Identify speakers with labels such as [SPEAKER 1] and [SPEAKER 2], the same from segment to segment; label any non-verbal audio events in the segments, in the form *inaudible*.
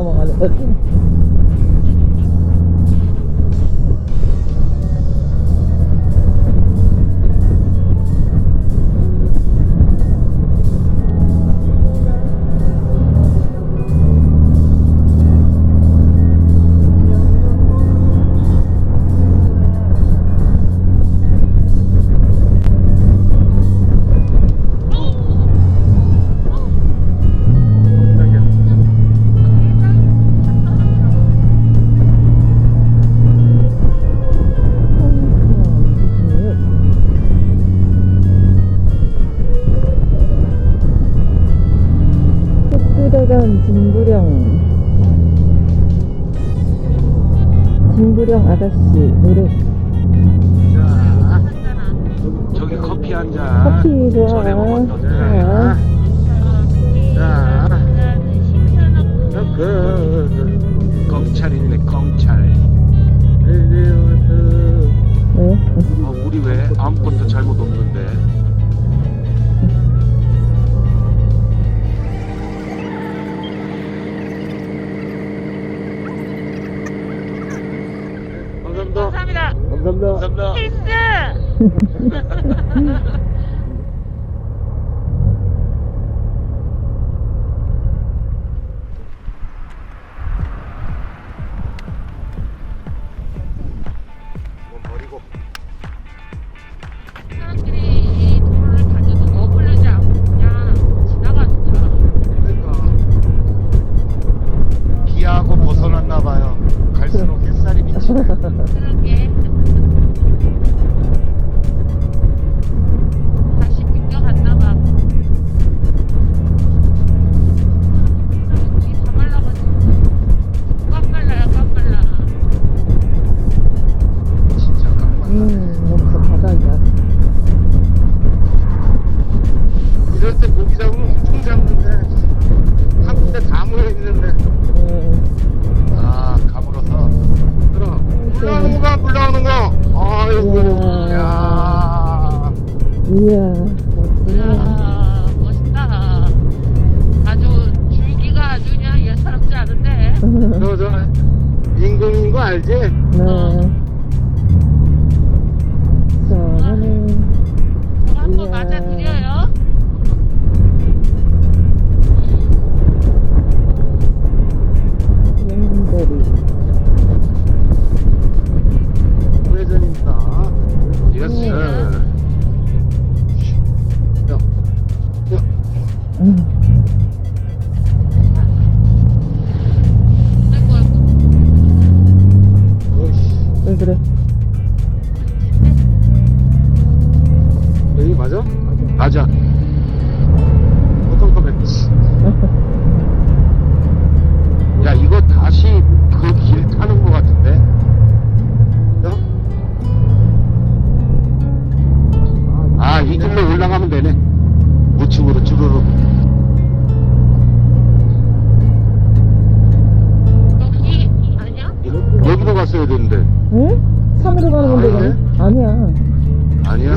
[SPEAKER 1] 우리 진 진부령 아가씨
[SPEAKER 2] 이건 *laughs* 이야
[SPEAKER 1] 이야,
[SPEAKER 3] 멋있다. 아주 줄기가 아주 그냥 예사롭지 않은데. *laughs*
[SPEAKER 2] 저저 인공인 거 알지?
[SPEAKER 1] 네 저는
[SPEAKER 3] 저거 한번
[SPEAKER 1] 이야.
[SPEAKER 3] 맞아드려
[SPEAKER 2] 우측으로
[SPEAKER 3] 여기 아니야?
[SPEAKER 2] 여기로 갔어야 되는데
[SPEAKER 1] 응? 산으로 가는 건데
[SPEAKER 2] 아니네.
[SPEAKER 1] 아니야
[SPEAKER 2] 아니야?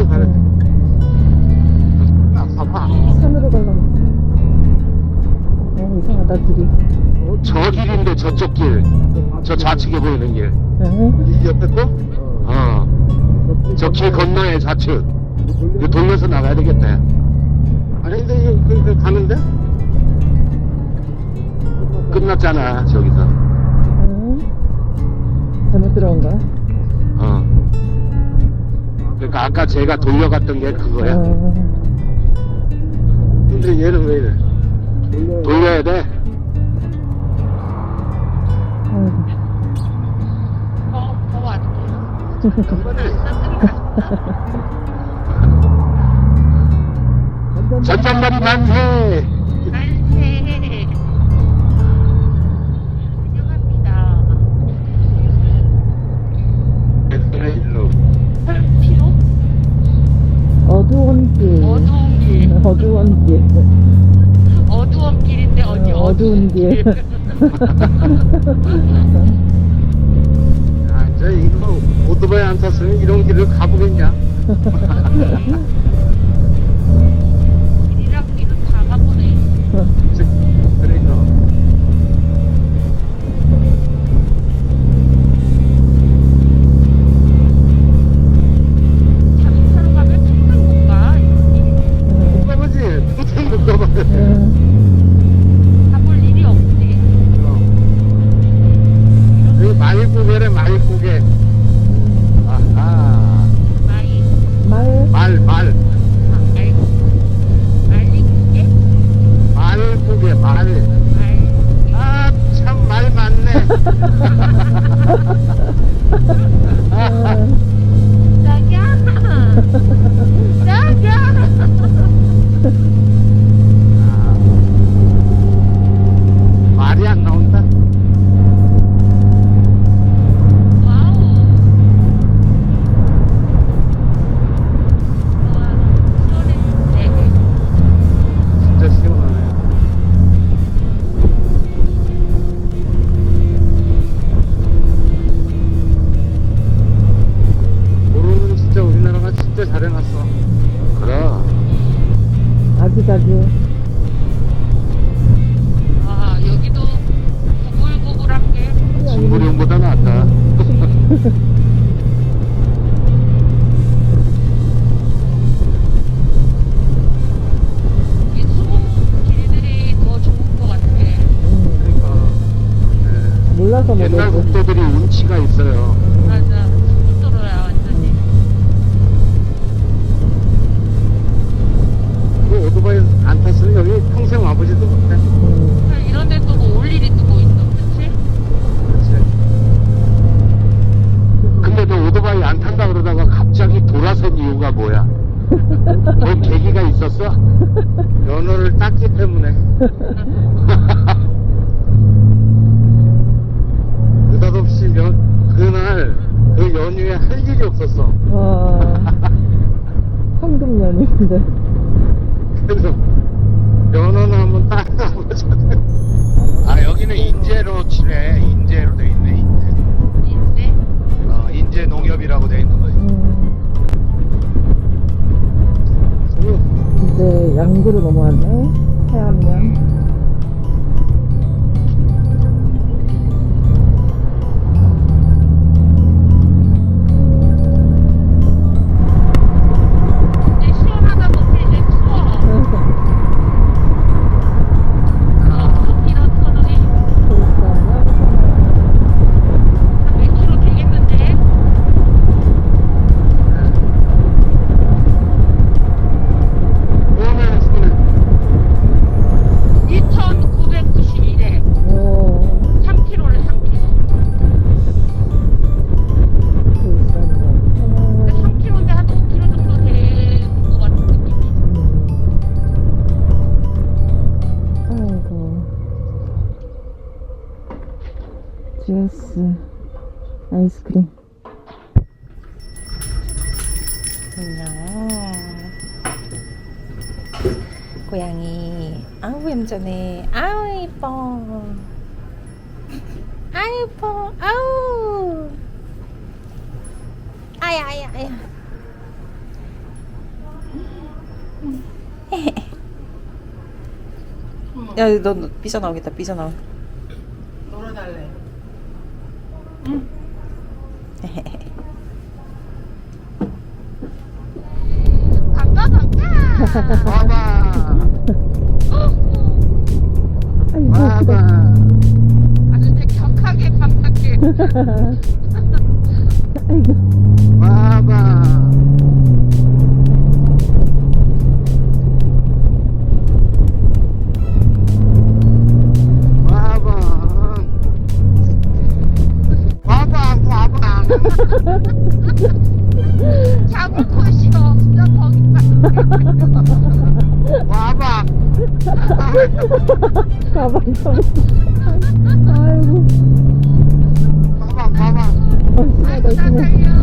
[SPEAKER 2] 아, 봐봐
[SPEAKER 1] 산으로 가려면 어 이상하다 길이
[SPEAKER 2] 저 길인데 저쪽 길저 좌측에 보이는 길
[SPEAKER 1] 응?
[SPEAKER 2] 이 옆에 거? 어. 저 길 건너에 좌측. 이거 돌려서 나가야 되겠다. 아니, 근데 이거 그, 그 가는데? 끝났잖아, 저기서.
[SPEAKER 1] 응? 잘못 들어온 거야?
[SPEAKER 2] 어. 그러니까 아까 제가 돌려갔던 게 그거야.
[SPEAKER 1] 어.
[SPEAKER 2] 근데 얘는 왜 이래? 돌려야 돼?
[SPEAKER 1] 아이고.
[SPEAKER 3] 더, 더 왔어. *laughs* *laughs*
[SPEAKER 2] 전전머리 만세!
[SPEAKER 3] 만세. 환영합니다.
[SPEAKER 2] 일로.
[SPEAKER 3] 피로?
[SPEAKER 1] 어두운 길
[SPEAKER 3] 어두운 길.
[SPEAKER 1] 어두운 길
[SPEAKER 3] 어두운 길인데 어디
[SPEAKER 1] 어, 어두운 길
[SPEAKER 2] 아, 이제 이거 오토바이 안 탔으면 이런 길을 가보겠냐? *laughs*
[SPEAKER 1] 몰라서
[SPEAKER 2] 네. 옛날
[SPEAKER 1] 모르지.
[SPEAKER 2] 국도들이 운치가 있어요.
[SPEAKER 3] 맞아. 수국도로야 완전히.
[SPEAKER 2] 그 오토바이 안 탔으면 여기 평생 와보지도 못해.
[SPEAKER 1] 음,
[SPEAKER 3] 그러니까 이런 데또뭐올 일이 또뭐 있어. 그치?
[SPEAKER 2] 그치? 근데 너 오토바이 안 탄다 그러다가 갑자기 돌아선 이유가 뭐야? 뭐 계기가 있었어? *laughs* 면허를 땄기 때문에. *laughs* 느닷 없이 면, 그날 그 연휴에 할 일이 없었어.
[SPEAKER 1] 와. *laughs* 황금년인데.
[SPEAKER 2] 그래서 면허나 한번 따보자. 아 여기는 인제로 치네. 인제로 돼 있네. 인제.
[SPEAKER 3] 인생?
[SPEAKER 2] 어, 인제 농협이라고 돼 있는 거지.
[SPEAKER 1] 음,
[SPEAKER 2] 음.
[SPEAKER 1] 이제 양구로 넘어왔네. 해안면. 아이스크림.
[SPEAKER 4] 고양이. 아우 얌전해. 아우 이뻐. 아우 이뻐. 아우. 아야 아야 아야. *laughs* 야, 너 삐져나오겠다. 삐져나와달래. 응.
[SPEAKER 3] 반가 반가.
[SPEAKER 2] 와봐.
[SPEAKER 1] 아이고.
[SPEAKER 2] 와봐.
[SPEAKER 3] 아주 내 격하게 반갑게.
[SPEAKER 1] 아이고.
[SPEAKER 2] 와봐. *laughs*
[SPEAKER 1] 가방 좀. 아이고.
[SPEAKER 2] 봐봐, 봐봐.
[SPEAKER 1] 어, 심하다, 심해.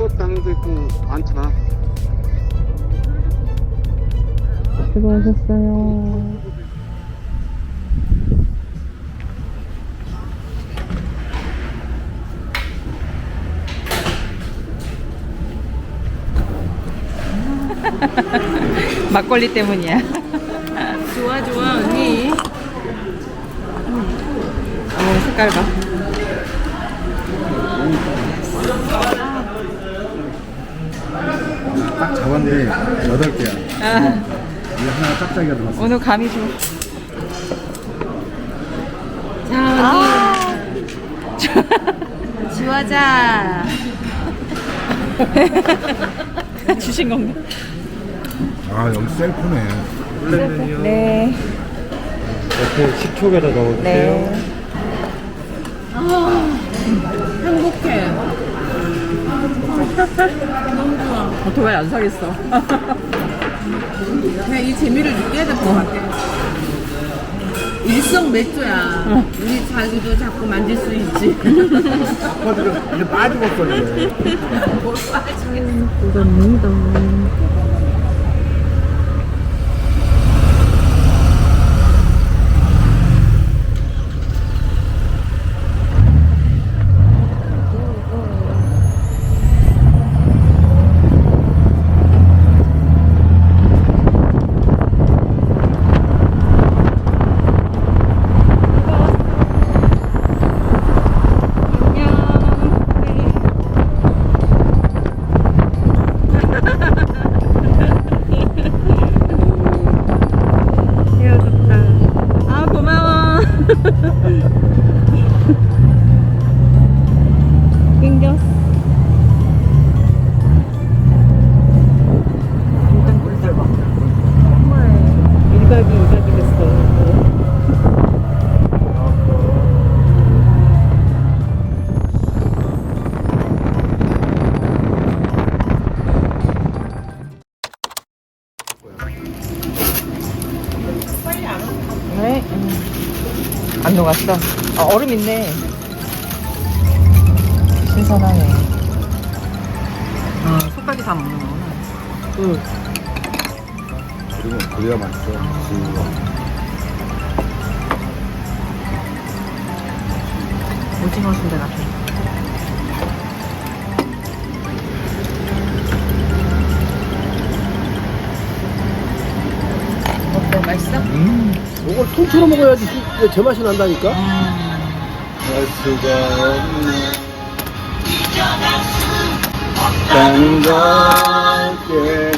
[SPEAKER 2] 추웠다는 것도 있고 많잖아.
[SPEAKER 1] 수고하셨어요.
[SPEAKER 4] 막걸리 때문이야. 색깔 봐.
[SPEAKER 5] 딱 잡았는데 여덟 개야.
[SPEAKER 4] 아,
[SPEAKER 5] 이게 하나 짝짝이가 들어갔어.
[SPEAKER 4] 오늘 감이 좋아. 자 *laughs* 언니. 지화자. *laughs* 주신 건가?
[SPEAKER 5] 아 여기 셀프네.
[SPEAKER 4] 네.
[SPEAKER 5] 옆에 식초에다 넣어주세요.
[SPEAKER 4] 네.
[SPEAKER 1] 행복해. 너무 좋아.
[SPEAKER 4] 오토바이 안 사겠어. *laughs*
[SPEAKER 1] 그냥 이 재미를 느껴야 될 것 같아. 일성 맥주야. 우리 자기도 자꾸 만질 수 있지.
[SPEAKER 5] 이제 *laughs* 빠지겠어 이제.
[SPEAKER 1] 감사합니다.
[SPEAKER 4] 녹았어? 아, 얼음 있네. 신선하네. 아, 속까지 다 먹는 거구나.
[SPEAKER 1] 응.
[SPEAKER 5] 그리고 그래야 맛있어. 지우가.
[SPEAKER 4] 오징어 순대 같아.
[SPEAKER 6] 통째로 먹어야지 이- 제 맛이 난다니까.
[SPEAKER 5] 할 수가 없네. 다는 걸 깨달아.